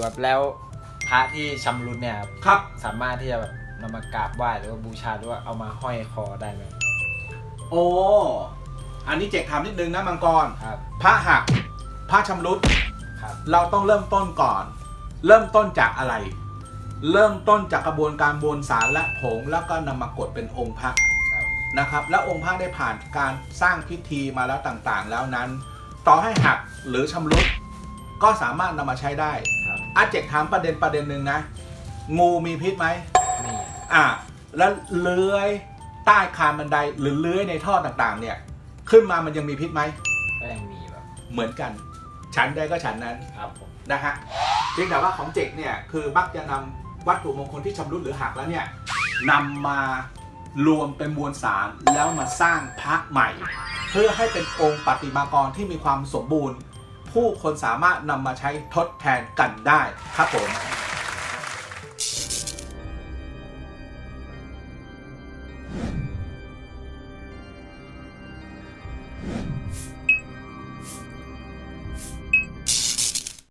แบบแล้วพระที่ชำรุดเนี่ยครับครับ สามารถที่จะแบบนำมากราบไหว้หรือว่าบูชาหรือว่าเอามาห้อยคอได้ไหมโอ้ อันนี้เจกถามนิดนึงนะมังกร ครับ พระหัก พระชำรุด ครับ เราต้องเริ่มต้นก่อน เริ่มต้นจากอะไร เริ่มต้นจากกระบวนการบวนสารและผง แล้วก็นำมากดเป็นองค์พระครับนะครับ แล้วองค์พระได้ผ่านการสร้างพิธีมาแล้วต่างๆ แล้วนั้น ต่อให้หักหรือชำรุดก็สามารถนำมาใช้ได้ครับ อาเจกถามประเด็นประเด็นหนึ่งนะ งูมีพิษไหมนี่อะแล้วเลื้อยใต้คานบันไดหรือเลื้อยในท่อต่างๆ เนี่ย ขึ้นมามันยังมีพิษไหมก็ยังมีแบบเหมือนกันฉันได้ก็ฉันนั้นครับผมนะฮะเพียงแต่ว่าของเจกเนี่ยคือมักจะนำวัตถุมงคลที่ชำรุดหรือหักแล้วเนี่ยนำมารวมเป็นมวลสารแล้วมาสร้างพระใหม่ เพื่อให้เป็นองค์ปฏิมากรที่มีความสมบูรณ์ ผู้คนสามารถนำมาใช้ทดแทนกันได้ครับผม